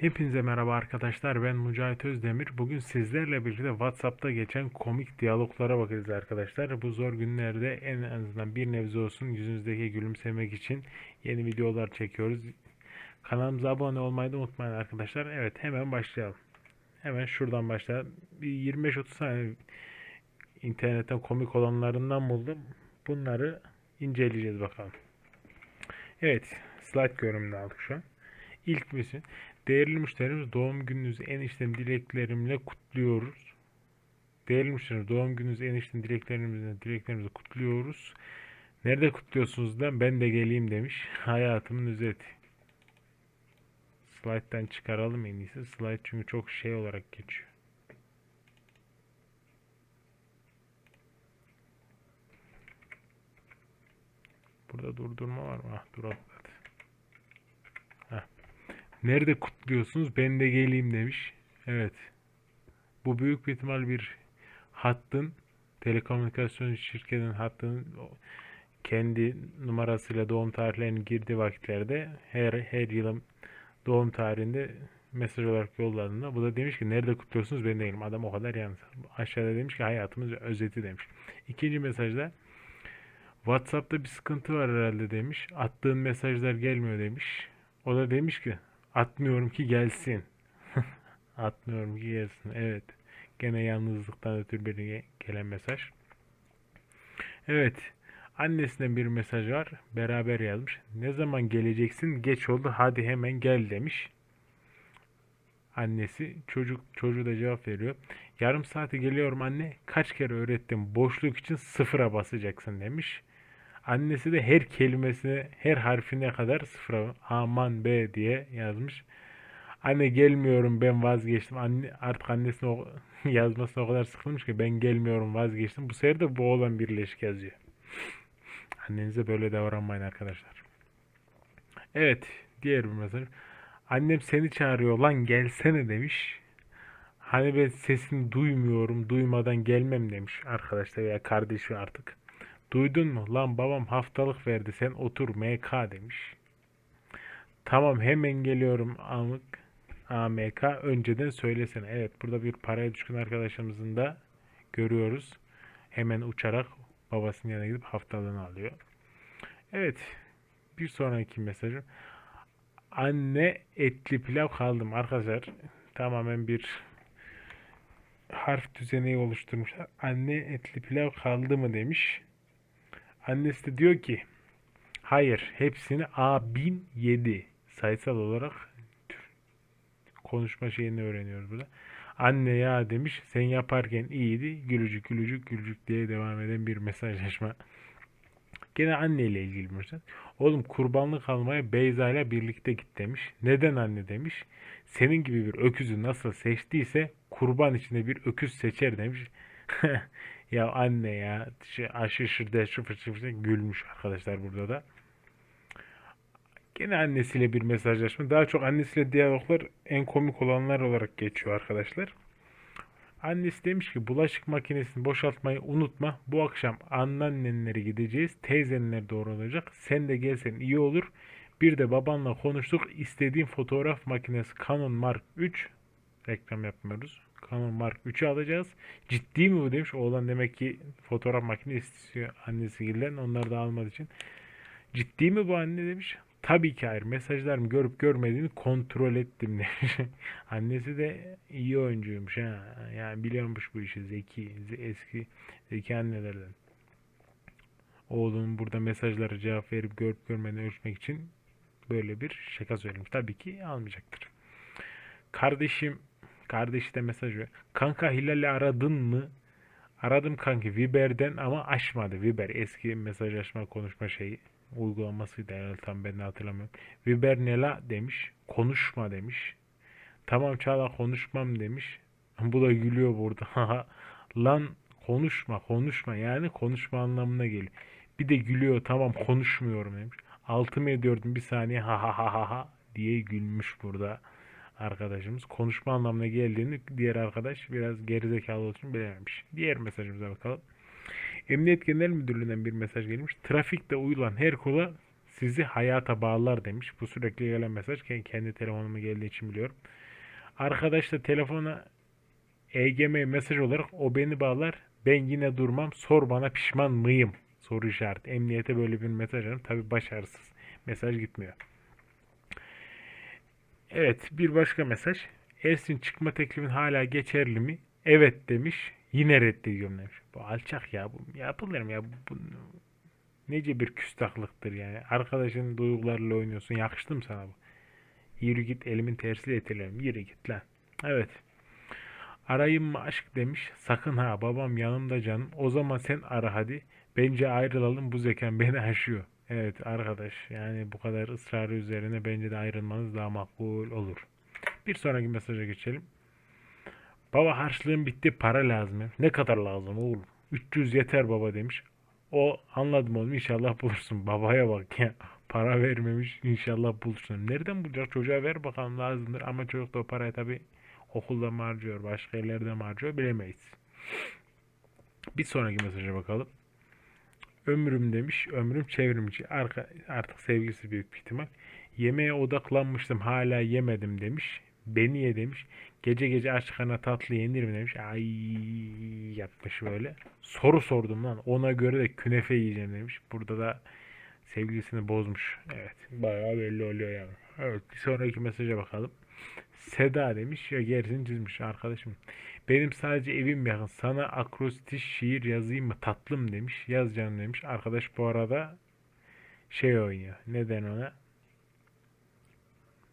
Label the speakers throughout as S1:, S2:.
S1: Hepinize merhaba arkadaşlar. Ben Mücahit Özdemir. Bugün sizlerle birlikte WhatsApp'ta geçen komik diyaloglara bakacağız arkadaşlar. Bu zor günlerde en azından bir nebze olsun yüzünüzdeki gülümsemek için yeni videolar çekiyoruz. Kanalımıza abone olmayı da unutmayın arkadaşlar. Evet hemen başlayalım. Hemen şuradan başlayalım. Bir 25-30 saniye internetten komik olanlarından buldum. Bunları inceleyeceğiz bakalım. Evet, slide görünümünü aldık şu an. İlk misin? Değerli müşterimiz doğum gününüzü en içten dileklerimle kutluyoruz. Değerli müşterimiz doğum gününüzü en içten dileklerimizle dileklerimizi kutluyoruz. Nerede kutluyorsunuz lan? Ben de geleyim demiş. Hayatımın özeti. Slide'den çıkaralım en iyisi. Slide çünkü çok şey olarak geçiyor. Burada durdurma var mı? Ah dur atladı. Nerede kutluyorsunuz? Ben de geleyim demiş. Evet. Bu büyük bir ihtimal bir hattın telekomünikasyon şirketinin hattının kendi numarasıyla doğum tarihlerini girdiği vakitlerde her her yılın doğum tarihinde mesaj olarak yolladığında bu da demiş ki nerede kutluyorsunuz ben değilim. Adam o kadar yalnız. Aşağıda demiş ki hayatımız özeti demiş. İkinci mesajda WhatsApp'ta bir sıkıntı var herhalde demiş. Attığın mesajlar gelmiyor demiş. O da demiş ki atmıyorum ki gelsin. Atmıyorum ki gelsin. Evet. Gene yalnızlıktan ötürü bir ge- gelen mesaj. Evet. Annesinden bir mesaj var. Beraber yazmış. Ne zaman geleceksin? Geç oldu. Hadi hemen gel demiş. Annesi çocuk çocuğu da cevap veriyor. Yarım saate geliyorum anne. Kaç kere öğrettim. Boşluk için sıfıra basacaksın demiş. Annesi de her kelimesine, her harfine kadar sıfıra aman be diye yazmış. Anne gelmiyorum ben vazgeçtim. Anne, artık annesine o, yazmasına o kadar sıkılmış ki ben gelmiyorum vazgeçtim. Bu sefer de bu olan birleşik yazıyor. Annenize böyle davranmayın arkadaşlar. Evet, diğer bir mesaj. Annem seni çağırıyor lan gelsene demiş. Hani ben sesini duymuyorum, duymadan gelmem demiş arkadaşlar veya kardeşi artık. Duydun mu? Lan babam haftalık verdi sen otur MK demiş. Tamam hemen geliyorum amık. AMK önceden söylesene. Evet burada bir paraya düşkün arkadaşımızın da görüyoruz. Hemen uçarak babasının yanına gidip haftalığını alıyor. Evet bir sonraki mesajım. Anne etli pilav kaldım arkadaşlar. Tamamen bir harf düzeneği oluşturmuşlar. Anne etli pilav kaldı mı demiş. Annesi de diyor ki hayır hepsini A1000 yedi. Sayısal olarak konuşma şeyini öğreniyoruz burada. Anne ya demiş sen yaparken iyiydi gülücük gülücük gülücük diye devam eden bir mesajlaşma. Gene anneyle ilgili bir mesaj. Oğlum kurbanlık almaya Beyza ile birlikte git demiş. Neden anne demiş. Senin gibi bir öküzü nasıl seçtiyse kurban içinde bir öküz seçer demiş. ya anne ya şey, aşı şırda şıfır şıfır gülmüş arkadaşlar burada da. Gene annesiyle bir mesajlaşma. Daha çok annesiyle diyaloglar en komik olanlar olarak geçiyor arkadaşlar. Annesi demiş ki bulaşık makinesini boşaltmayı unutma. Bu akşam anneannenlere gideceğiz. Teyzenler doğru olacak. Sen de gelsen iyi olur. Bir de babanla konuştuk. İstediğin fotoğraf makinesi Canon Mark 3. Reklam yapmıyoruz. Canon Mark 3'ü alacağız. Ciddi mi bu demiş. Oğlan demek ki fotoğraf makinesi istiyor annesi gilden. Onları da almadığı için. Ciddi mi bu anne demiş. Tabii ki hayır. Mesajlarımı görüp görmediğini kontrol ettim demiş. Annesi de iyi oyuncuymuş ha. Yani biliyormuş bu işi. Zeki, ze- eski zeki annelerden. Oğlunun burada mesajlara cevap verip görüp görmediğini ölçmek için böyle bir şaka söylemiş. Tabii ki almayacaktır. Kardeşim, kardeşi de mesaj ver. Kanka Hilal'i aradın mı? Aradım kanki Viber'den ama açmadı. Viber eski mesajlaşma konuşma şeyi uygulamasıydı herhalde tam ben de hatırlamıyorum. Viber ne la demiş. Konuşma demiş. Tamam Çağla konuşmam demiş. Bu da gülüyor burada. Lan konuşma konuşma yani konuşma anlamına geliyor. Bir de gülüyor tamam konuşmuyorum demiş. Altımı ediyordum bir saniye ha ha ha ha diye gülmüş burada arkadaşımız. Konuşma anlamına geldiğini diğer arkadaş biraz gerizekalı olduğu için bilememiş. Diğer mesajımıza bakalım. Emniyet Genel Müdürlüğü'nden bir mesaj gelmiş. Trafikte uyulan her kula sizi hayata bağlar demiş. Bu sürekli gelen mesaj. Kendi, telefonuma geldiği için biliyorum. Arkadaş da telefona EGM mesaj olarak o beni bağlar. Ben yine durmam. Sor bana pişman mıyım? Soru işareti. Emniyete böyle bir mesaj alıyorum. Tabi başarısız. Mesaj gitmiyor. Evet bir başka mesaj. Ersin çıkma teklifin hala geçerli mi? Evet demiş. Yine reddediyorum demiş. Bu alçak ya. Bu yapılır mı ya? Bu, nece bir küstahlıktır yani. Arkadaşın duygularıyla oynuyorsun. Yakıştı mı sana bu? Yürü git elimin tersiyle itilerim. Yürü git lan. Evet. Arayayım mı aşk demiş. Sakın ha babam yanımda canım. O zaman sen ara hadi. Bence ayrılalım bu zekan beni aşıyor. Evet arkadaş yani bu kadar ısrarı üzerine bence de ayrılmanız daha makbul olur. Bir sonraki mesaja geçelim. Baba harçlığım bitti para lazım. Ne kadar lazım oğlum? 300 yeter baba demiş. O anladım oğlum inşallah bulursun. Babaya bak ya. Para vermemiş inşallah bulursun. Nereden bulacak çocuğa ver bakalım lazımdır. Ama çocuk da o parayı tabi okulda mı harcıyor başka yerlerde mi harcıyor bilemeyiz. Bir sonraki mesaja bakalım. Ömrüm demiş. Ömrüm çevrimci. Arka, artık sevgisi büyük bir ihtimal. Yemeğe odaklanmıştım hala yemedim demiş. Beni ye demiş. Gece gece aç karnına tatlı yenir mi demiş. Ay yapmış böyle. Soru sordum lan. Ona göre de künefe yiyeceğim demiş. Burada da sevgilisini bozmuş. Evet. Bayağı belli oluyor yani. Evet. Bir sonraki mesaja bakalım. Seda demiş ya gerisini çizmiş arkadaşım. Benim sadece evim yakın. Sana akrostiş şiir yazayım mı tatlım demiş. Yaz canım demiş. Arkadaş bu arada şey oynuyor. Neden ona?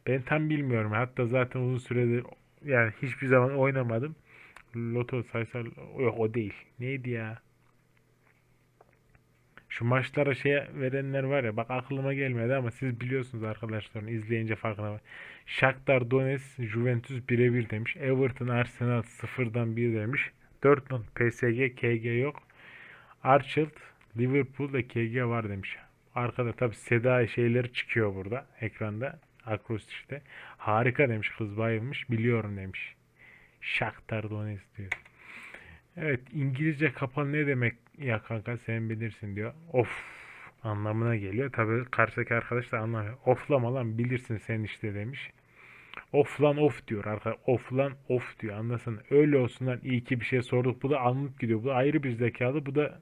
S1: Ben tam bilmiyorum. Hatta zaten uzun süredir yani hiçbir zaman oynamadım. Loto sayısal yok o değil. Neydi ya? Şu maçlara şey verenler var ya bak aklıma gelmedi ama siz biliyorsunuz arkadaşlar izleyince farkına var. Shakhtar Donetsk Juventus birebir demiş. Everton Arsenal sıfırdan 1 demiş. Dortmund PSG KG yok. Archeld Liverpool ve KG var demiş. Arkada tabi Seda şeyleri çıkıyor burada ekranda. Akrostiş'te. Harika demiş kız bayılmış. Biliyorum demiş. Shakhtar Donetsk diyor. Evet İngilizce kapalı ne demek ya kanka sen bilirsin diyor. Of anlamına geliyor. Tabi karşıdaki arkadaş da anlamıyor. Oflama lan bilirsin sen işte demiş. Of lan of diyor arka of lan of diyor anlasın. Öyle olsun lan iyi ki bir şey sorduk. Bu da anlık gidiyor. Bu da ayrı bir zekalı. Bu da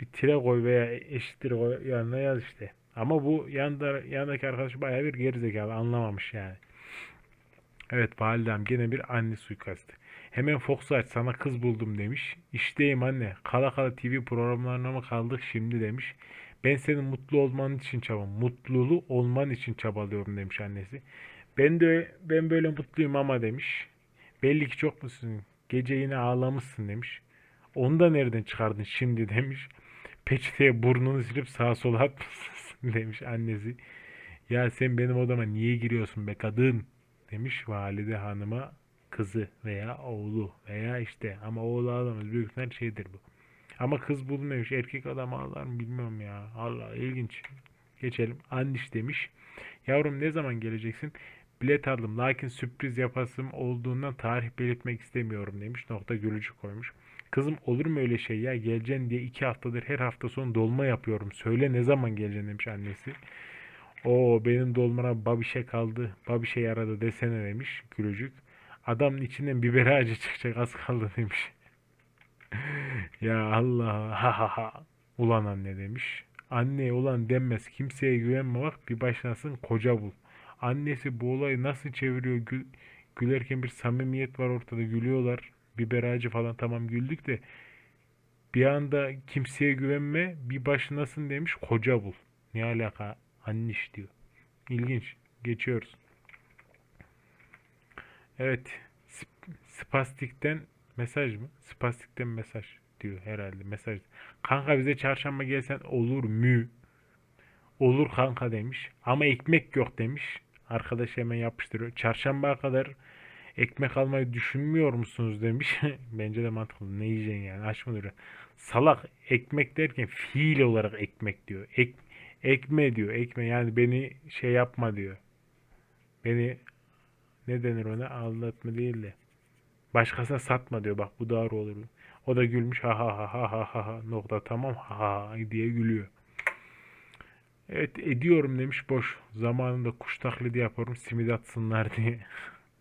S1: bir tire koy veya eşittir koy yanına yaz işte. Ama bu yanda, yandaki arkadaş bayağı bir gerizekalı anlamamış yani. Evet validem gene bir anne suikastı. Hemen Fox'u aç sana kız buldum demiş. İşteyim anne. Kala kala TV programlarına mı kaldık şimdi demiş. Ben senin mutlu olman için çabam. Mutluluğu olman için çabalıyorum demiş annesi. Ben de ben böyle mutluyum ama demiş. Belli ki çok musun? Gece yine ağlamışsın demiş. Onu da nereden çıkardın şimdi demiş. Peçeteye burnunu silip sağa sola atmışsın demiş annesi. Ya sen benim odama niye giriyorsun be kadın demiş valide hanıma kızı veya oğlu veya işte ama oğlu ağlamaz büyük şeydir bu. Ama kız bulmuyormuş erkek adam ağlar mı bilmiyorum ya. Allah ilginç. Geçelim. Anniş demiş. Yavrum ne zaman geleceksin? Bilet aldım lakin sürpriz yapasım olduğundan tarih belirtmek istemiyorum demiş. Nokta gülücük koymuş. Kızım olur mu öyle şey ya geleceksin diye iki haftadır her hafta sonu dolma yapıyorum. Söyle ne zaman geleceksin demiş annesi. O benim dolmana babişe kaldı. Babişe yaradı desene demiş gülücük. Adamın içinden biber ağacı çıkacak az kaldı demiş. ya Allah ha ha ha. Ulan anne demiş. Anne ulan denmez kimseye güvenme bak bir başlasın koca bul. Annesi bu olayı nasıl çeviriyor Gül, gülerken bir samimiyet var ortada gülüyorlar. Biber ağacı falan tamam güldük de bir anda kimseye güvenme bir başlasın demiş koca bul. Ne alaka anniş diyor. İlginç. Geçiyoruz. Evet. Sp- Spastikten mesaj mı? Spastikten mesaj diyor herhalde mesaj. Kanka bize çarşamba gelsen olur mu? Olur kanka demiş. Ama ekmek yok demiş. Arkadaş hemen yapıştırıyor. Çarşambaya kadar ekmek almayı düşünmüyor musunuz demiş. Bence de mantıklı. Ne yiyeceksin yani? Aç mı? Salak ekmek derken fiil olarak ekmek diyor. Ek, ekme diyor. Ekme yani beni şey yapma diyor. Beni ne denir ona? Aldatma değil de. Başkasına satma diyor. Bak bu doğru olur. O da gülmüş ha ha ha ha ha ha nokta tamam ha ha diye gülüyor. Evet ediyorum demiş boş. Zamanında kuş taklidi yapıyorum simit atsınlar diye.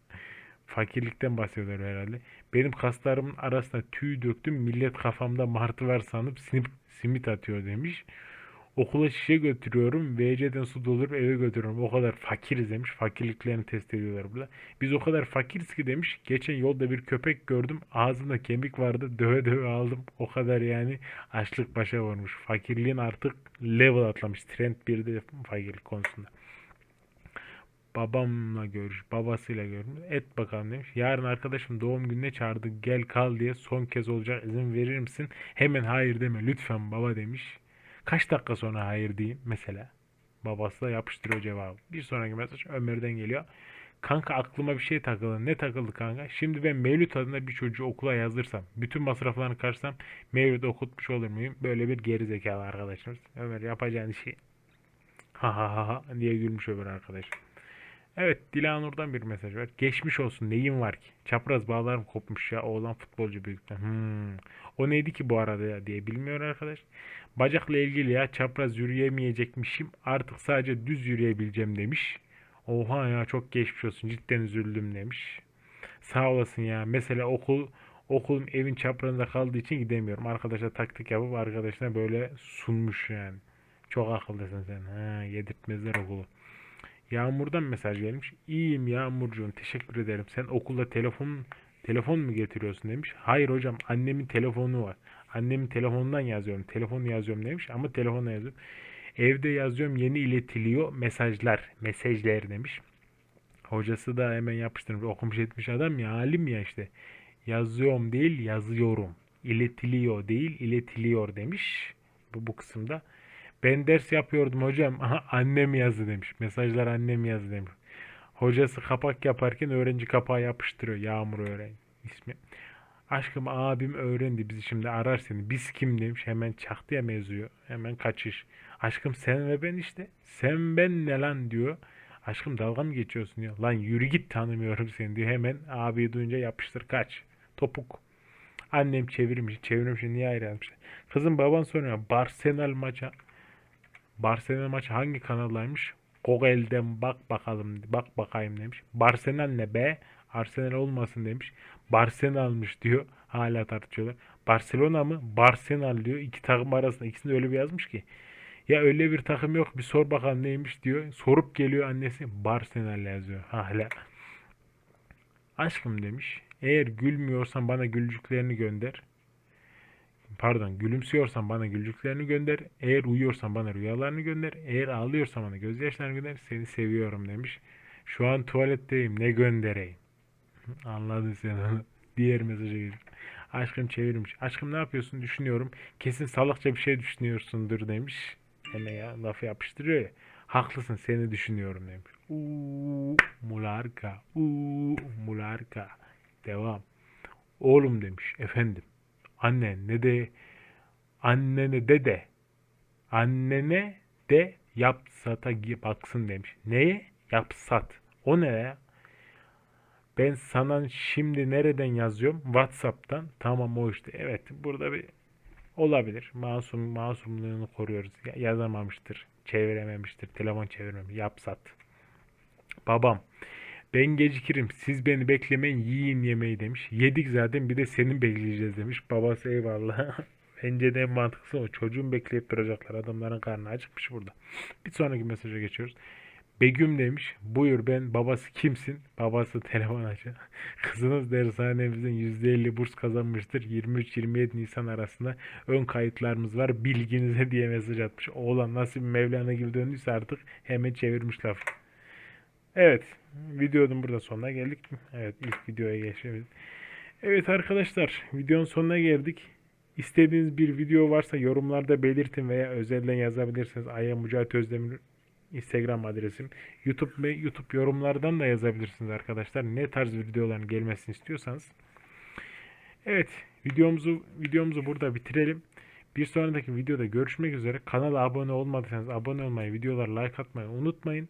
S1: Fakirlikten bahsediyor herhalde. Benim kaslarımın arasına tüy döktüm. Millet kafamda martı var sanıp simit atıyor demiş. Okula şişe götürüyorum. WC'den su doldurup eve götürüyorum. O kadar fakiriz demiş. Fakirliklerini test ediyorlar burada. Biz o kadar fakiriz ki demiş. Geçen yolda bir köpek gördüm. Ağzında kemik vardı. Döve döve aldım. O kadar yani açlık başa vurmuş. Fakirliğin artık level atlamış. Trend 1'de fakirlik konusunda. Babamla görüş, babasıyla görmüş. Et bakalım demiş. Yarın arkadaşım doğum gününe çağırdı. Gel kal diye son kez olacak. İzin verir misin? Hemen hayır deme lütfen baba demiş. Kaç dakika sonra hayır diyeyim mesela. Babası da yapıştırıyor cevabı. Bir sonraki mesaj Ömer'den geliyor. Kanka aklıma bir şey takıldı. Ne takıldı kanka? Şimdi ben Mevlüt adında bir çocuğu okula yazdırsam, bütün masraflarını karşısam Mevlüt'ü okutmuş olur muyum? Böyle bir geri zekalı arkadaşımız. Ömer yapacağın işi ha ha ha ha diye gülmüş öbür arkadaşım. Evet Dilanur'dan bir mesaj var. Geçmiş olsun neyin var ki? Çapraz bağlarım kopmuş ya. Oğlan futbolcu büyükten. Hmm. O neydi ki bu arada ya diye bilmiyor arkadaş. Bacakla ilgili ya çapraz yürüyemeyecekmişim. Artık sadece düz yürüyebileceğim demiş. Oha ya çok geçmiş olsun. Cidden üzüldüm demiş. Sağ olasın ya. Mesela okul okulum evin çaprazında kaldığı için gidemiyorum. Arkadaşlar taktik yapıp arkadaşına böyle sunmuş yani. Çok akıllısın sen. Ha, yedirtmezler okulu. Yağmur'dan mesaj gelmiş. İyiyim Yağmurcuğum teşekkür ederim. Sen okulda telefon telefon mu getiriyorsun demiş. Hayır hocam annemin telefonu var. Annemin telefonundan yazıyorum. Telefonu yazıyorum demiş ama telefonla yazıyorum. Evde yazıyorum yeni iletiliyor mesajlar. Mesajlar demiş. Hocası da hemen yapıştırmış. Okumuş etmiş adam ya alim ya işte. Yazıyorum değil yazıyorum. İletiliyor değil iletiliyor demiş. Bu, bu kısımda. Ben ders yapıyordum hocam. Aha, annem yazdı demiş. Mesajlar annem yazdı demiş. Hocası kapak yaparken öğrenci kapağı yapıştırıyor. Yağmur öğren ismi. Aşkım abim öğrendi bizi şimdi arar seni. Biz kim demiş. Hemen çaktı ya mevzuyu. Hemen kaçış. Aşkım sen ve ben işte. Sen ben ne lan diyor. Aşkım dalga mı geçiyorsun diyor. Lan yürü git tanımıyorum seni diyor. Hemen abi duyunca yapıştır kaç. Topuk. Annem çevirmiş. Çevirmiş. Niye ayrılmış? Kızım baban soruyor. Barcelona maça Barcelona maçı hangi kanaldaymış? Google'den bak bakalım, bak bakayım demiş. Barcelona ne be? Arsenal olmasın demiş. Barcelona'lmış diyor. Hala tartışıyorlar. Barcelona mı? Barcelona diyor. İki takım arasında. İkisinde öyle bir yazmış ki. Ya öyle bir takım yok. Bir sor bakalım neymiş diyor. Sorup geliyor annesi. Barcelona yazıyor. Hala. Aşkım demiş. Eğer gülmüyorsan bana gülcüklerini gönder. Pardon gülümsüyorsan bana gülcüklerini gönder. Eğer uyuyorsan bana rüyalarını gönder. Eğer ağlıyorsan bana gözyaşlarını gönder. Seni seviyorum demiş. Şu an tuvaletteyim. Ne göndereyim? Anladın sen onu. Diğer mesaja gir. Aşkım çevirmiş. Aşkım ne yapıyorsun? Düşünüyorum. Kesin salakça bir şey düşünüyorsundur demiş. Hemen ya lafı yapıştırıyor ya. Haklısın seni düşünüyorum demiş. Uuu mularka. Uuu mularka. Devam. Oğlum demiş. Efendim. Anne ne de annene de de annene de yapsata baksın demiş. Neye? Yapsat. O ne ya? Ben sana şimdi nereden yazıyorum? WhatsApp'tan. Tamam o işte. Evet burada bir olabilir. Masum masumluğunu koruyoruz. Yazamamıştır. Çevirememiştir. Telefon çevirmemiş. Yapsat. Babam. Ben gecikirim. Siz beni beklemeyin. Yiyin yemeği demiş. Yedik zaten bir de senin bekleyeceğiz demiş. Babası eyvallah. Bence de en mantıklısı o. Çocuğun bekleyip duracaklar. Adamların karnı acıkmış burada. Bir sonraki mesaja geçiyoruz. Begüm demiş. Buyur ben babası kimsin? Babası telefon açıyor. Kızınız dershanemizin %50 burs kazanmıştır. 23-27 Nisan arasında ön kayıtlarımız var. Bilginize diye mesaj atmış. Oğlan nasıl bir Mevlana gibi döndüyse artık hemen çevirmiş lafı. Evet. Videonun burada sonuna geldik. Evet ilk videoya geçebiliriz. Evet arkadaşlar videonun sonuna geldik. İstediğiniz bir video varsa yorumlarda belirtin veya özelden yazabilirsiniz. Aya Mücahit Özdemir Instagram adresim. YouTube ve YouTube yorumlardan da yazabilirsiniz arkadaşlar. Ne tarz videoların gelmesini istiyorsanız. Evet videomuzu videomuzu burada bitirelim. Bir sonraki videoda görüşmek üzere. Kanala abone olmadıysanız abone olmayı, videolara like atmayı unutmayın.